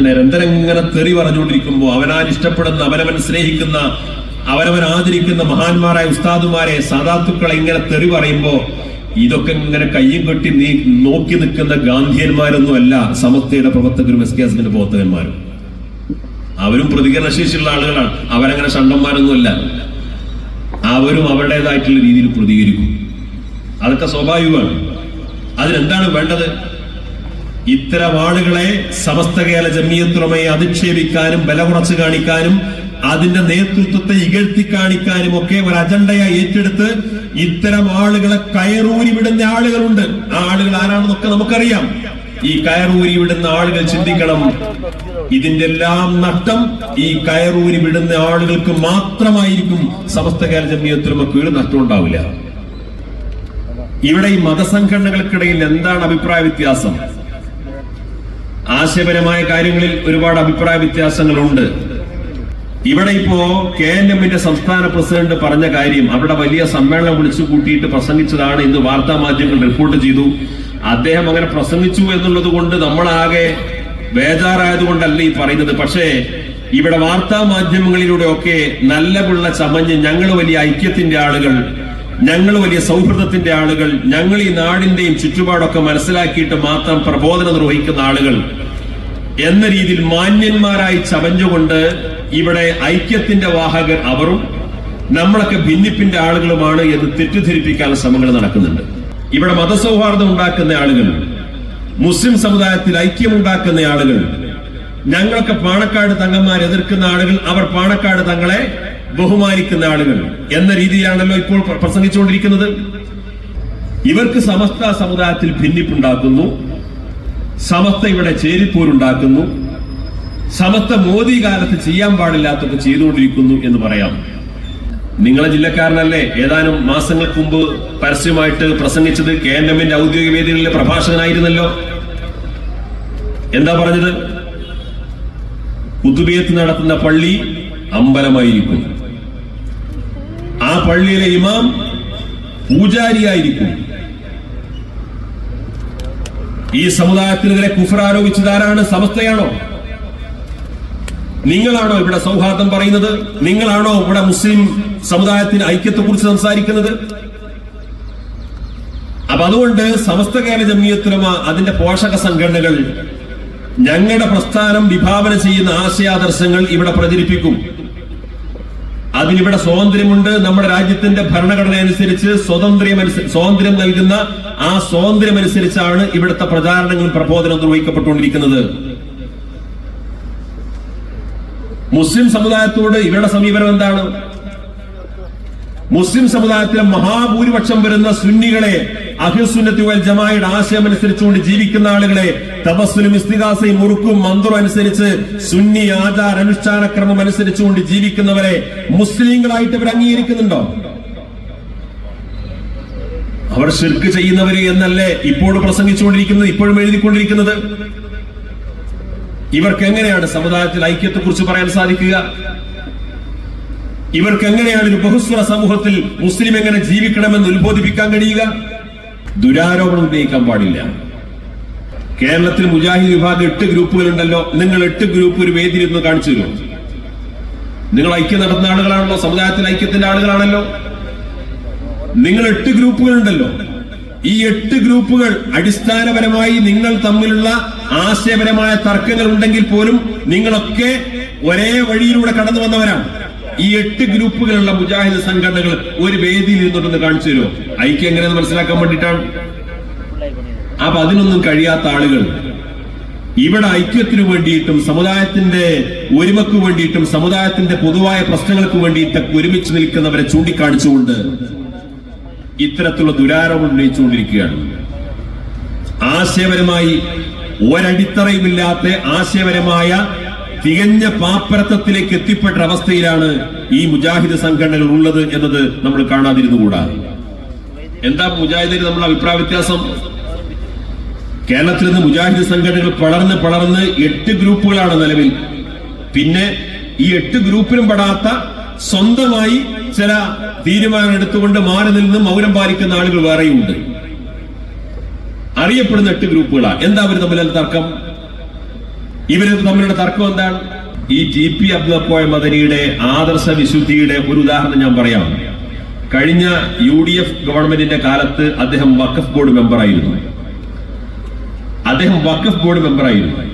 നിരന്തരം ഇങ്ങനെ തെറി പറഞ്ഞുകൊണ്ടിരിക്കുമ്പോ അവനാൻ ഇഷ്ടപ്പെടുന്ന അവനവൻ സ്നേഹിക്കുന്ന അവനവൻ ആദരിക്കുന്ന മഹാന്മാരായ ഉസ്താദുമാരെ സാധാത്തുക്കളെ ഇങ്ങനെ തെറി പറയുമ്പോ ഇതൊക്കെ ഇങ്ങനെ കയ്യും കെട്ടി നീ നോക്കി നിൽക്കുന്ന ഗാന്ധിയന്മാരൊന്നും അല്ല സമസ്തയുടെ പ്രവർത്തകരും എസ് കെ എസിന്റെ പ്രവർത്തകന്മാരും. അവരും പ്രതികരണശേഷിയുള്ള ആളുകളാണ്. അവരങ്ങനെ ഷണ്ടന്മാരൊന്നുമല്ല അവരും അവരുടേതായിട്ടുള്ള രീതിയിൽ പ്രതികരിക്കും. അതൊക്കെ സ്വാഭാവികമാണ്. അതിനെന്താണ് വേണ്ടത്? ഇത്തരം ആളുകളെ സമസ്ത കേരള ജമിയത്തുറമയെ അധിക്ഷേപിക്കാനും ബലകുറച്ച് കാണിക്കാനും അതിന്റെ നേതൃത്വത്തെ ഇകഴ്ത്തി കാണിക്കാനും ഒക്കെ ഒരു അജണ്ടയായി ഏറ്റെടുത്ത് ഇത്തരം ആളുകളെ കയറൂരി വിടുന്ന ആളുകളുണ്ട്. ആ ആളുകൾ ആരാണെന്നൊക്കെ നമുക്കറിയാം. ഈ കയറൂരി വിടുന്ന ആളുകൾ ചിന്തിക്കണം. ഇതിന്റെ എല്ലാം നഷ്ടം ഈ കയറൂരി വിടുന്ന ആളുകൾക്ക് മാത്രമായിരിക്കും സമസ്ത കേരള ജമിയത്തുറമക്ക് ഒരു നഷ്ടം ഉണ്ടാവില്ല. ഇവിടെ ഈ മതസംഘടനകൾക്കിടയിൽ എന്താണ് അഭിപ്രായ വ്യത്യാസം? ആശയപരമായ കാര്യങ്ങളിൽ ഒരുപാട് അഭിപ്രായ വ്യത്യാസങ്ങളുണ്ട്. ഇവിടെ ഇപ്പോ കെ എൻ എമ്മിന്റെ സംസ്ഥാന പ്രസിഡന്റ് പറഞ്ഞ കാര്യം അവിടെ വലിയ സമ്മേളനം വിളിച്ചു കൂട്ടിയിട്ട് പ്രസംഗിച്ചതാണ് ഇന്ന് വാർത്താ മാധ്യമങ്ങൾ റിപ്പോർട്ട് ചെയ്തു. അദ്ദേഹം അങ്ങനെ പ്രസംഗിച്ചു എന്നുള്ളത് കൊണ്ട് നമ്മളാകെ ബേജാറായത് കൊണ്ടല്ല ഈ പറയുന്നത്. പക്ഷേ ഇവിടെ വാർത്താ മാധ്യമങ്ങളിലൂടെ ഒക്കെ നല്ല പിള്ള ചമഞ്ഞ് ഞങ്ങൾ വലിയ ഐക്യത്തിന്റെ ആളുകൾ ഞങ്ങൾ വലിയ സൗഹൃദത്തിന്റെ ആളുകൾ ഞങ്ങൾ ഈ നാടിന്റെയും ചുറ്റുപാടൊക്കെ മനസ്സിലാക്കിയിട്ട് മാത്രം പ്രബോധനം നിർവഹിക്കുന്ന ആളുകൾ എന്ന രീതിയിൽ മാന്യന്മാരായി ചവഞ്ഞുകൊണ്ട് ഇവിടെ ഐക്യത്തിന്റെ വാഹകർ അവരും നമ്മളൊക്കെ ഭിന്നിപ്പിന്റെ ആളുകളുമാണ് എന്ന് തെറ്റിദ്ധരിപ്പിക്കാനുള്ള ശ്രമങ്ങൾ നടക്കുന്നുണ്ട്. ഇവിടെ മതസൗഹാർദ്ദം ഉണ്ടാക്കുന്ന ആളുകൾ മുസ്ലിം സമുദായത്തിൽ ഐക്യമുണ്ടാക്കുന്ന ആളുകൾ ഞങ്ങളൊക്കെ പാണക്കാട് തങ്ങന്മാർ എതിർക്കുന്ന ആളുകൾ അവർ പാണക്കാട് തങ്ങളെ ബഹുമാനിക്കുന്ന ആളുകൾ എന്ന രീതിയിലാണല്ലോ ഇപ്പോൾ പ്ര- പ്രസംഗിച്ചുകൊണ്ടിരിക്കുന്നത്. ഇവർക്ക് സമസ്ത സമുദായത്തിൽ ഭിന്നിപ്പുണ്ടാക്കുന്നു. സമസ്ത ഇവിടെ ചേരിപ്പോരുണ്ടാക്കുന്നു. സമസ്ത മോദി കാലത്ത് ചെയ്യാൻ പാടില്ലാത്തൊക്കെ ചെയ്തുകൊണ്ടിരിക്കുന്നു എന്ന് പറയാം. നിങ്ങളെ ജില്ലക്കാരനല്ലേ? ഏതാനും മാസങ്ങൾക്ക് മുമ്പ് പരസ്യമായിട്ട് പ്രസംഗിച്ചത് കെ എൻ എമ്മിന്റെ ഔദ്യോഗിക വേദികളിലെ പ്രഭാഷകനായിരുന്നല്ലോ. എന്താ പറഞ്ഞത്? കുത്തുബിയത്ത് നടത്തുന്ന പള്ളി അമ്പലമായിരിക്കും. ആ പള്ളിയിലെ ഇമാം പൂജാരിയായിരിക്കും. ഈ സമുദായത്തിനെതിരെ കുഫർ ആരോപിച്ചത് സമസ്തയാണോ? നിങ്ങളാണോ ഇവിടെ സൗഹാർദ്ദം പറയുന്നത്? നിങ്ങളാണോ ഇവിടെ മുസ്ലിം സമുദായത്തിന് ഐക്യത്തെ കുറിച്ച് സംസാരിക്കുന്നത്? അപ്പൊ അതുകൊണ്ട് സമസ്ത കേരള ജമീയത്തുലമ അതിന്റെ പോഷക സംഘടനകൾ ഞങ്ങളുടെ പ്രസ്ഥാനം വിഭാവന ചെയ്യുന്ന ആശയാദർശങ്ങൾ ഇവിടെ പ്രചരിപ്പിക്കും. അതിനിവിടെ സ്വാതന്ത്ര്യമുണ്ട്. നമ്മുടെ രാജ്യത്തിന്റെ ഭരണഘടന അനുസരിച്ച് സ്വാതന്ത്ര്യം സ്വാതന്ത്ര്യം നൽകുന്ന ആ സ്വാതന്ത്ര്യം അനുസരിച്ചാണ് ഇവിടുത്തെ പ്രചാരണങ്ങളും പ്രബോധനവും നിർവഹിക്കപ്പെട്ടുകൊണ്ടിരിക്കുന്നത്. മുസ്ലിം സമുദായത്തോട് ഇവരുടെ സമീപനം എന്താണ്? മുസ്ലിം സമുദായത്തിലെ മഹാഭൂരിപക്ഷം വരുന്ന സുന്നികളെ അഹിസുന്നത്തി വൽ ജമായുടെ ആശയം അനുസരിച്ചുകൊണ്ട് ജീവിക്കുന്ന ആളുകളെ തപസ്സുലും ഇസ്തിഹാസയും മുറുക്കും മന്ത്രം അനുസരിച്ച് സുന്നി ആചാര അനുഷ്ഠാനക്രമം അനുസരിച്ചുകൊണ്ട് ജീവിക്കുന്നവരെ മുസ്ലിങ്ങളായിട്ട് ഇവർ അംഗീകരിക്കുന്നുണ്ടോ? അവർ ഷിർക്ക് ചെയ്യുന്നവര് എന്നല്ലേ ഇപ്പോഴും പ്രസംഗിച്ചുകൊണ്ടിരിക്കുന്നത് ഇപ്പോഴും എഴുതിക്കൊണ്ടിരിക്കുന്നത്? ഇവർക്ക് എങ്ങനെയാണ് സമുദായത്തിൽ ഐക്യത്തെക്കുറിച്ച് പറയാൻ സാധിക്കുക? ഇവർക്ക് എങ്ങനെയാണ് ഒരു ബഹുസ്വര സമൂഹത്തിൽ മുസ്ലിം എങ്ങനെ ജീവിക്കണമെന്ന് ഉത്ബോധിപ്പിക്കാൻ കഴിയുക? ദുരാരോപണം ഉന്നയിക്കാൻ പാടില്ല. കേരളത്തിൽ മുജാഹിദ് വിഭാഗം എട്ട് ഗ്രൂപ്പുകളുണ്ടല്ലോ. നിങ്ങൾ എട്ട് ഗ്രൂപ്പ് ഒരു വേദിയിൽ ഇരുന്ന് കാണിച്ചു തരുമോ? നിങ്ങൾ ഐക്യം നടത്തുന്ന ആളുകളാണല്ലോ? സമുദായത്തിൽ ഐക്യത്തിന്റെ ആളുകളാണല്ലോ? നിങ്ങൾ എട്ട് ഗ്രൂപ്പുകളുണ്ടല്ലോ. ഈ എട്ട് ഗ്രൂപ്പുകൾ അടിസ്ഥാനപരമായി നിങ്ങൾ തമ്മിലുള്ള ആശയപരമായ തർക്കങ്ങൾ ഉണ്ടെങ്കിൽ പോലും നിങ്ങളൊക്കെ ഒരേ വഴിയിലൂടെ കടന്നു വന്നവരാണ്. ഈ എട്ട് ഗ്രൂപ്പുകളുള്ള മുജാഹിദ് സംഘടനകൾ ഒരു വേദിയിൽ ഇരുന്നിട്ടൊന്ന് കാണിച്ചു തരുമോ? ഐക്യം എങ്ങനെയെന്ന് മനസ്സിലാക്കാൻ വേണ്ടിയിട്ടാണ്. അപ്പൊ അതിനൊന്നും കഴിയാത്ത ആളുകൾ. ഇവിടെ ഐക്യത്തിനു വേണ്ടിയിട്ടും സമുദായത്തിന്റെ ഒരുമക്ക് വേണ്ടിയിട്ടും സമുദായത്തിന്റെ പൊതുവായ പ്രശ്നങ്ങൾക്ക് വേണ്ടിയിട്ടൊക്കെ ഒരുമിച്ച് നിൽക്കുന്നവരെ ചൂണ്ടിക്കാണിച്ചുകൊണ്ട് ഇത്തരത്തിലുള്ള ദുരാരോപണം ഉന്നയിച്ചുകൊണ്ടിരിക്കുകയാണ്. ആശയപരമായി ഒരടിത്തറയുമില്ലാത്ത ആശയപരമായ തികഞ്ഞ പാപ്പരത്വത്തിലേക്ക് എത്തിപ്പെട്ട അവസ്ഥയിലാണ് ഈ മുജാഹിദ് സംഘടനകൾ ഉള്ളത് എന്നത് നമ്മൾ കാണാതിരുന്നുകൂടാ. എന്താ മുജാഹിദിന് നമ്മൾ അഭിപ്രായ വ്യത്യാസം? കേരളത്തിൽ നിന്ന് മുജാഹിദ് സംഘടനകൾ പടർന്ന് പടർന്ന് എട്ട് ഗ്രൂപ്പുകളാണ് നിലവിൽ. പിന്നെ ഈ എട്ട് ഗ്രൂപ്പിലും പെടാത്ത സ്വന്തമായി ചില തീരുമാനം എടുത്തുകൊണ്ട് മാറി നിന്ന് മൗനം പാലിക്കുന്ന ആളുകൾ വേറെയുണ്ട്. അറിയപ്പെടുന്ന എട്ട് ഗ്രൂപ്പുകളാണ് എന്താ അവർ തമ്മിലുള്ള തർക്കം? ഇവർ തമ്മിലുള്ള തർക്കം എന്താണ്? ഈ ജി പി അബ്ദുൽ മദനിയുടെ ആദർശ വിശുദ്ധിയുടെ ഒരു ഉദാഹരണം ഞാൻ പറയാം. കഴിഞ്ഞ യു ഡി എഫ് ഗവൺമെന്റിന്റെ കാലത്ത് അദ്ദേഹം വഖഫ് ബോർഡ് മെമ്പറായിരുന്നു അദ്ദേഹം വഖഫ് ബോർഡ് മെമ്പറായിരുന്നു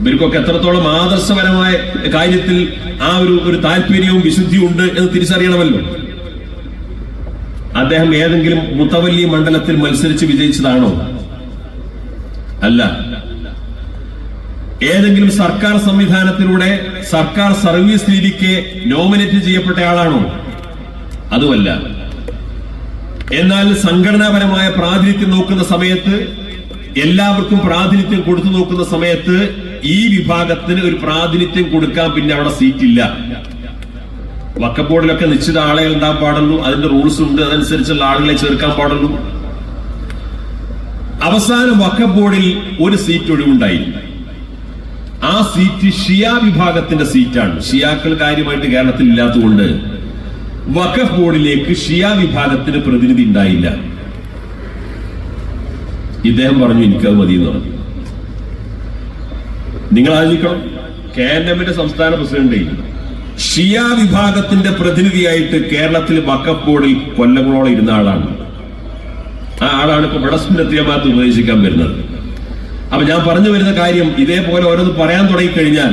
ഇവർക്കൊക്കെ എത്രത്തോളം ആദർശപരമായ കാര്യത്തിൽ ആ ഒരു ഒരു താല്പര്യവും വിശുദ്ധിയും ഉണ്ട് എന്ന് തിരിച്ചറിയണമല്ലോ. അദ്ദേഹം ഏതെങ്കിലും മുത്തവല്ലി മണ്ഡലത്തിൽ മത്സരിച്ച് വിജയിച്ചതാണോ? അല്ല. ഏതെങ്കിലും സർക്കാർ സംവിധാനത്തിലൂടെ സർക്കാർ സർവീസ് രീതിക്ക് നോമിനേറ്റ് ചെയ്യപ്പെട്ട ആളാണോ? അതുമല്ല. എന്നാൽ സംഘടനാപരമായ പ്രാതിനിധ്യം നോക്കുന്ന സമയത്ത് എല്ലാവർക്കും പ്രാതിനിധ്യം കൊടുത്തു നോക്കുന്ന സമയത്ത് ഈ വിഭാഗത്തിന് ഒരു പ്രാതിനിധ്യം കൊടുക്കാൻ പിന്നെ അവിടെ സീറ്റില്ല. വക്ക ബോർഡിലൊക്കെ നിശ്ചിത ആളുകൾ ഉണ്ടാൻ പാടുള്ളൂ അതിന്റെ റൂൾസ് ഉണ്ട് അതനുസരിച്ചുള്ള ആളുകളെ ചേർക്കാൻ പാടുള്ളൂ. അവസാനം വക്ക ബോർഡിൽ ഒരു സീറ്റ് ഒഴിവുണ്ടായി. ആ സീറ്റ് ഷിയാ വിഭാഗത്തിന്റെ സീറ്റാണ്. ഷിയാക്കൾ കാര്യമായിട്ട് കേരളത്തിൽ ഇല്ലാത്തതുകൊണ്ട് വഖഫ് ബോർഡിലേക്ക് ഷിയാ വിഭാഗത്തിന് പ്രതിനിധി ഉണ്ടായില്ല. ഇദ്ദേഹം പറഞ്ഞു എനിക്കത് മതി എന്ന് പറഞ്ഞു. നിങ്ങൾ ആലോചിക്കണം കെ എൻ എമ്മിന്റെ സംസ്ഥാന പ്രസിഡന്റ് ഷിയാ വിഭാഗത്തിന്റെ പ്രതിനിധിയായിട്ട് കേരളത്തിൽ വഖഫ് ബോർഡിൽ കൊല്ലങ്ങളോളം ഇരുന്ന ആളാണ്. ആ ആളാണ് ഇപ്പൊ വടസ്മിനെത്തിയമാത്ത് ഉപദേശിക്കാൻ വരുന്നത്. അപ്പൊ ഞാൻ പറഞ്ഞു വരുന്ന കാര്യം ഇതേപോലെ ഓരോന്ന് പറയാൻ തുടങ്ങിക്കഴിഞ്ഞാൽ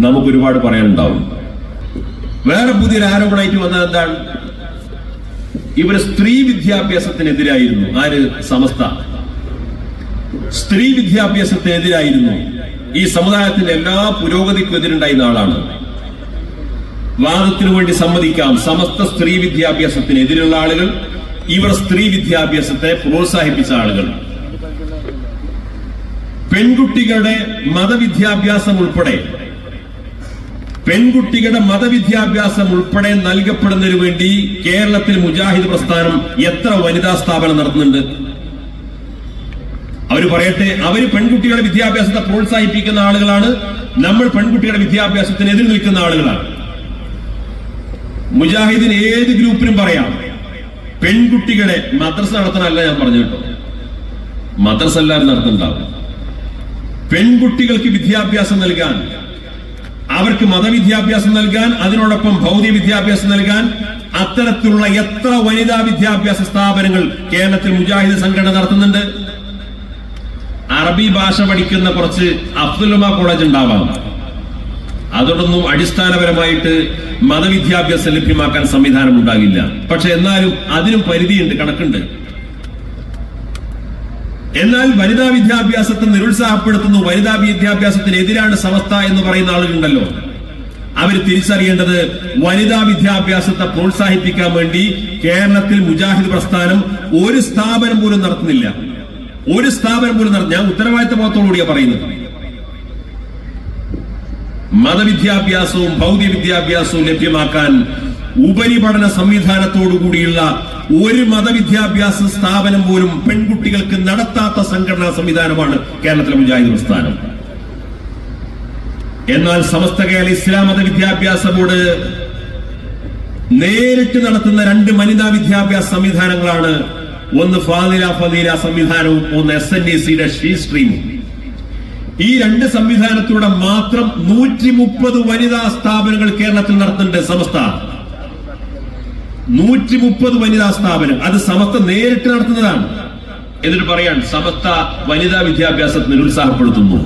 നമുക്ക് ഒരുപാട് പറയാനുണ്ടാവും. വേറെ പുതിയൊരു ആരോപണമായിട്ട് വന്നത് എന്താണ്? ഇവർ സ്ത്രീ വിദ്യാഭ്യാസത്തിനെതിരായിരുന്നു. ആര്? സമസ്ത. സ്ത്രീ വിദ്യാഭ്യാസത്തിനെതിരായിരുന്നു. ഈ സമുദായത്തിന്റെ എല്ലാ പുരോഗതിക്കും എതിരുണ്ടായിരുന്ന ആളാണ്. വാദത്തിനു വേണ്ടി സമ്മതിക്കാം. സമസ്ത സ്ത്രീ വിദ്യാഭ്യാസത്തിനെതിരുള്ള ആളുകൾ ഇവർ സ്ത്രീ വിദ്യാഭ്യാസത്തെ പ്രോത്സാഹിപ്പിച്ച ആളുകൾ. പെൺകുട്ടികളുടെ മതവിദ്യാഭ്യാസം ഉൾപ്പെടെ. പെൺകുട്ടികളുടെ മതവിദ്യാഭ്യാസം ഉൾപ്പെടെ നൽകപ്പെടുന്നതിന് വേണ്ടി കേരളത്തിൽ മുജാഹിദ് പ്രസ്ഥാനം എത്ര വനിതാ സ്ഥാപനം നടത്തുന്നുണ്ട്? അവർ പറയട്ടെ അവർ പെൺകുട്ടികളുടെ വിദ്യാഭ്യാസത്തെ പ്രോത്സാഹിപ്പിക്കുന്ന ആളുകളാണ് നമ്മൾ പെൺകുട്ടികളുടെ വിദ്യാഭ്യാസത്തിന് എതിർ നിൽക്കുന്ന ആളുകളാണ്. മുജാഹിദിന് ഏത് ഗ്രൂപ്പിനും പറയാം പെൺകുട്ടികളെ മദ്രസ നടത്തണമല്ല ഞാൻ പറഞ്ഞു കേട്ടോ. മദ്രസ എല്ലാവരും നടത്തുന്നുണ്ടാവും പെൺകുട്ടികൾക്ക് വിദ്യാഭ്യാസം നൽകാൻ അവർക്ക് മതവിദ്യാഭ്യാസം നൽകാൻ അതിനോടൊപ്പം ഭൗതിക വിദ്യാഭ്യാസം നൽകാൻ അത്തരത്തിലുള്ള എത്ര വനിതാ വിദ്യാഭ്യാസ സ്ഥാപനങ്ങൾ കേരളത്തിൽ മുജാഹിദ് സംഘടന നടത്തുന്നുണ്ട്? അറബി ഭാഷ പഠിക്കുന്ന കുറച്ച് അബ്ദുലമ കോളേജ് ഉണ്ടാവാം. അതോടൊന്നും അടിസ്ഥാനപരമായിട്ട് മതവിദ്യാഭ്യാസം ലഭ്യമാക്കാൻ സംവിധാനം ഉണ്ടാകില്ല. പക്ഷെ എന്നാലും അതിനും പരിധിയുണ്ട് കണക്കുണ്ട്. എന്നാൽ വനിതാ വിദ്യാഭ്യാസത്തെ നിരുത്സാഹപ്പെടുത്തുന്നു. വനിതാ വിദ്യാഭ്യാസത്തിനെതിരാണ് സമസ്ത എന്ന് പറയുന്ന ആളുകളുണ്ടല്ലോ. അവർ തിരിച്ചറിയേണ്ടത് വനിതാ വിദ്യാഭ്യാസത്തെ പ്രോത്സാഹിപ്പിക്കാൻ വേണ്ടി കേരളത്തിൽ മുജാഹിദ് പ്രസ്ഥാനം ഒരു സ്ഥാപനം പോലും നടത്തുന്നില്ല. ഒരു സ്ഥാപനം പോലും നടത്തും ഞാൻ ഉത്തരവാദിത്ത ബോധത്തോടുകൂടിയാ പറയുന്നത്. മതവിദ്യാഭ്യാസവും ഭൗതിക വിദ്യാഭ്യാസവും ലഭ്യമാക്കാൻ ഉപരിപഠന സംവിധാനത്തോടുകൂടിയുള്ള ഒരു മതവിദ്യാഭ്യാസ സ്ഥാപനം പോലും പെൺകുട്ടികൾക്ക് നടത്താത്ത സംഘടനാ സംവിധാനമാണ് കേരളത്തിലെ മുജാഹിദ് പ്രസ്ഥാനം. എന്നാൽ സമസ്ത കേരള ഇസ്ലാം മത വിദ്യാഭ്യാസ ബോർഡ് നേരിട്ട് നടത്തുന്ന രണ്ട് വനിതാ വിദ്യാഭ്യാസ സംവിധാനങ്ങളാണ്. ഒന്ന് ഫാദില ഫദീല സംവിധാനവും ഒന്ന് എസ് എൻ ഡി സിയുടെ ഈ രണ്ട് സംവിധാനത്തിലൂടെ മാത്രം നൂറ്റി മുപ്പത് വനിതാ സ്ഥാപനങ്ങൾ കേരളത്തിൽ നടത്തുന്നുണ്ട് സമസ്ത. നൂറ്റി മുപ്പത് വനിതാ സ്ഥാപനം. അത് സമസ്ത നേരിട്ട് നടത്തുന്നതാണ്. എന്നിട്ട് പറയാൻ സമസ്ത വനിതാ വിദ്യാഭ്യാസത്തിന് നിരുത്സാഹപ്പെടുത്തുന്നു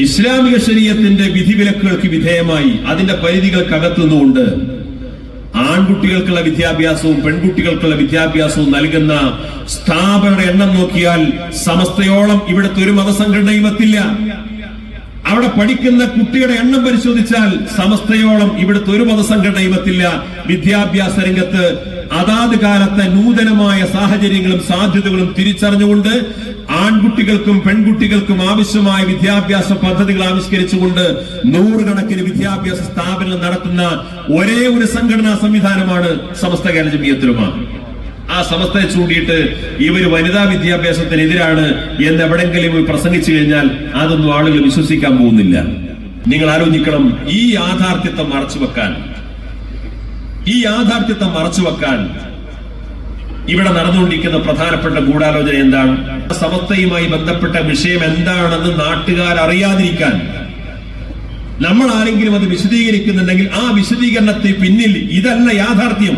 ഇസ്ലാമിക ശരീരത്തിന്റെ വിധിവിലക്കുകൾക്ക് വിധേയമായി അതിന്റെ പരിധികൾക്കകത്തുനിന്നുകൊണ്ട് ആൺകുട്ടികൾക്കുള്ള വിദ്യാഭ്യാസവും പെൺകുട്ടികൾക്കുള്ള വിദ്യാഭ്യാസവും നൽകുന്ന സ്ഥാപനയുടെ എണ്ണം നോക്കിയാൽ സമസ്തയോളം ഇവിടുത്തെ ഒരു മതസംഘടനയും എത്തില്ല അവിടെ പഠിക്കുന്ന കുട്ടിയുടെ എണ്ണം പരിശോധിച്ചാൽ സമസ്തയോളം ഇവിടുത്തെ ഒരു മതസംഘടനയും എത്തില്ല വിദ്യാഭ്യാസ രംഗത്ത് അതാത് കാലത്തെ നൂതനമായ സാഹചര്യങ്ങളും സാധ്യതകളും തിരിച്ചറിഞ്ഞുകൊണ്ട് ആൺകുട്ടികൾക്കും പെൺകുട്ടികൾക്കും ആവശ്യമായ വിദ്യാഭ്യാസ പദ്ധതികൾ ആവിഷ്കരിച്ചുകൊണ്ട് നൂറുകണക്കിന് വിദ്യാഭ്യാസ സ്ഥാപനങ്ങൾ നടത്തുന്ന ഒരേ ഒരു സംഘടനാ സംവിധാനമാണ് സമസ്ത കേരള ജമീയത്തിലുമാണ് ആ സമസ്തയെ ചൂണ്ടിയിട്ട് ഇവർ വനിതാ വിദ്യാഭ്യാസത്തിനെതിരാണ് എന്ന് എവിടെങ്കിലും പ്രസംഗിച്ചു കഴിഞ്ഞാൽ അതൊന്നും ആളുകൾ വിശ്വസിക്കാൻ പോകുന്നില്ല. നിങ്ങൾ ആലോചിക്കണം ഈ യാഥാർത്ഥ്യത്തെ മറച്ചു വെക്കാൻ. ഈ യാഥാർത്ഥ്യത്തെ മറച്ചു വെക്കാൻ ഇവിടെ നടന്നുകൊണ്ടിരിക്കുന്ന പ്രധാനപ്പെട്ട ഗൂഢാലോചന എന്താണ്? സമസ്തയുമായി ബന്ധപ്പെട്ട വിഷയം എന്താണെന്ന് നാട്ടുകാർ അറിയാതിരിക്കാൻ. നമ്മൾ ആരെങ്കിലും അത് വിശദീകരിക്കുന്നുണ്ടെങ്കിൽ ആ വിശദീകരണത്തെ പിന്നിൽ ഇതല്ല യാഥാർത്ഥ്യം.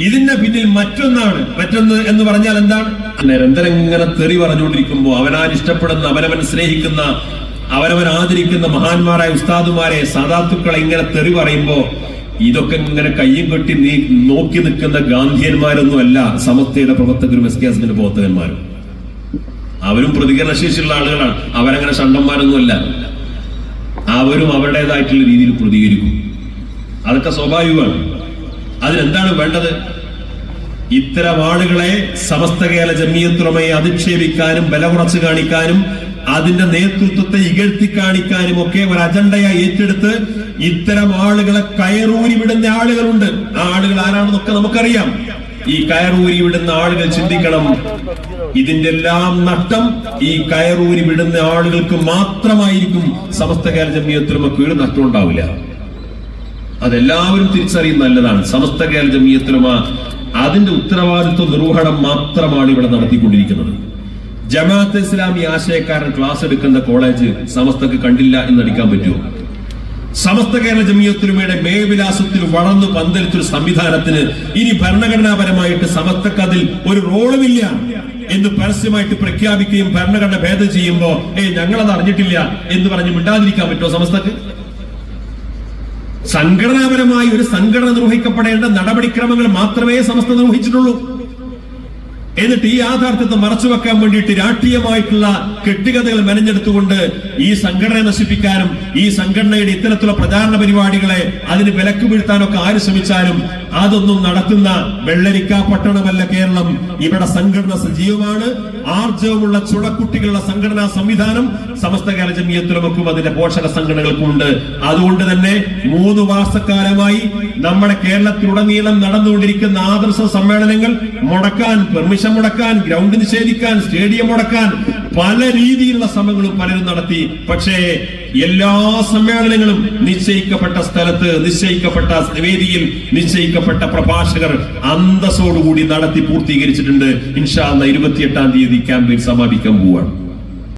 ഇതിന്റെ പിന്നിൽ മറ്റൊന്നാണ് മറ്റൊന്ന് എന്ന് പറഞ്ഞാൽ എന്താണ്? നിരന്തരം ഇങ്ങനെ തെറി പറഞ്ഞുകൊണ്ടിരിക്കുമ്പോ അവനാൻ ഇഷ്ടപ്പെടുന്ന അവനവൻ സ്നേഹിക്കുന്ന അവനവൻ ആദരിക്കുന്ന മഹാന്മാരായ ഉസ്താദുമാരെ സാധാത്തുക്കളെ ഇങ്ങനെ തെറി പറയുമ്പോ ഇതൊക്കെ ഇങ്ങനെ കയ്യും കെട്ടി നീ നോക്കി നിൽക്കുന്ന ഗാന്ധിയന്മാരൊന്നും അല്ല സമസ്തയുടെ പ്രവർത്തകരും എസ് കെ എസിന്റെ പ്രവർത്തകന്മാരും. അവരും പ്രതികരണശേഷിയുള്ള ആളുകളാണ്. അവരങ്ങനെ ഷണ്ടന്മാരൊന്നുമല്ല അവരും അവരുടേതായിട്ടുള്ള രീതിയിൽ പ്രതികരിക്കും. അതൊക്കെ സ്വാഭാവികമാണ്. അതിനെന്താണ് വേണ്ടത്? ഇത്തരം ആളുകളെ സമസ്ത കേരള ജമ്മിയത്തുറമയെ അധിക്ഷേപിക്കാനും ബലമുറച്ച് കാണിക്കാനും അതിന്റെ നേതൃത്വത്തെ ഇകഴ്ത്തി കാണിക്കാനും ഒക്കെ ഒരു അജണ്ടയായി ഏറ്റെടുത്ത് ഇത്തരം ആളുകളെ കയറൂരി വിടുന്ന ആളുകളുണ്ട്. ആ ആളുകൾ ആരാണെന്നൊക്കെ നമുക്കറിയാം. ഈ കയറൂരി വിടുന്ന ആളുകൾ ചിന്തിക്കണം. ഇതിന്റെ എല്ലാം നഷ്ടം ഈ കയറൂരി വിടുന്ന ആളുകൾക്ക് മാത്രമായിരിക്കും സമസ്ത കേരള ജമ്മിയത്തുറമ ഒരു നഷ്ടം ഉണ്ടാവില്ല. അതെല്ലാവരും തിരിച്ചറിയുന്ന നല്ലതാണ്. സമസ്ത കേരള ജമീയത്തിലുമ അതിന്റെ ഉത്തരവാദിത്വ നിർവഹണം മാത്രമാണ് ഇവിടെ നടത്തിക്കൊണ്ടിരിക്കുന്നത്. ജമാഅത്ത് ഇസ്ലാമി ആശയക്കാരൻ ക്ലാസ് എടുക്കുന്ന കോളേജ് സമസ്തക്ക് കണ്ടില്ല എന്ന് നടിക്കാൻ പറ്റുമോ? സമസ്ത കേരള ജമീയത്തിലുമയുടെ മേവിലാസത്തിൽ വളർന്നു പന്തലിച്ചൊരു സംവിധാനത്തിന് ഇനി ഭരണഘടനാപരമായിട്ട് സമസ്തക്ക് അതിൽ ഒരു റോളുമില്ല എന്ന് പരസ്യമായിട്ട് പ്രഖ്യാപിക്കുകയും ഭരണഘടന ഭേദം ചെയ്യുമ്പോ ഏ ഞങ്ങളത് അറിഞ്ഞിട്ടില്ല എന്ന് പറഞ്ഞ് മിണ്ടാതിരിക്കാൻ പറ്റുമോ സമസ്തക്ക്? സംഘടനാപരമായി ഒരു സംഘടന നിർവഹിക്കപ്പെടേണ്ട നടപടിക്രമങ്ങൾ മാത്രമേ സമസ്ത നിർവഹിച്ചിട്ടുള്ളൂ. എന്നിട്ട് ഈ യാഥാർത്ഥ്യത്തെ മറച്ചു വെക്കാൻ വേണ്ടിയിട്ട് രാഷ്ട്രീയമായിട്ടുള്ള കെട്ടുകഥകൾ മെനഞ്ഞെടുത്തുകൊണ്ട് ഈ സംഘടനയെ നശിപ്പിക്കാനും ഈ സംഘടനയുടെ ഇത്തരത്തിലുള്ള പ്രചാരണ പരിപാടികളെ അതിന് വിലക്ക് വീഴ്ത്താനൊക്കെ ആര് ശ്രമിച്ചാലും അതൊന്നും നടത്തുന്ന വെള്ളരിക്ക പട്ടണമല്ല കേരളം. ഇവിടെ സംഘടന സജീവമാണ്. ആർജവമുള്ള ചുടക്കുട്ടികളുടെ സംഘടനാ സംവിധാനം സമസ്ത കേരള ജമിയത്തിലുമൊക്കും അതിന്റെ പോഷക സംഘടനകൾക്കും ഉണ്ട് അതുകൊണ്ട് തന്നെ മൂന്ന് മാസക്കാലമായി നമ്മുടെ കേരളത്തിലുടനീളം നടന്നുകൊണ്ടിരിക്കുന്ന ആദർശ സമ്മേളനങ്ങൾ മുടക്കാൻ പെർമിഷൻ മുടക്കാൻ ഗ്രൗണ്ട് നിഷേധിക്കാൻ സ്റ്റേഡിയം മുടക്കാൻ പല രീതിയിലുള്ള ശ്രമങ്ങളും പലരും നടത്തി. പക്ഷേ എല്ലാ സമ്മേളനങ്ങളും നിശ്ചയിക്കപ്പെട്ട സ്ഥലത്ത് നിശ്ചയിക്കപ്പെട്ട വേദിയിൽ നിശ്ചയിക്കപ്പെട്ട പ്രഭാഷകർ അന്തസ്സോടുകൂടി നടത്തി പൂർത്തീകരിച്ചിട്ടുണ്ട്. ഇൻഷാ അല്ലാ ഇരുപത്തിയെട്ടാം തീയതി ക്യാമ്പയിൻ സമാപിക്കാൻ പോവുകയാണ്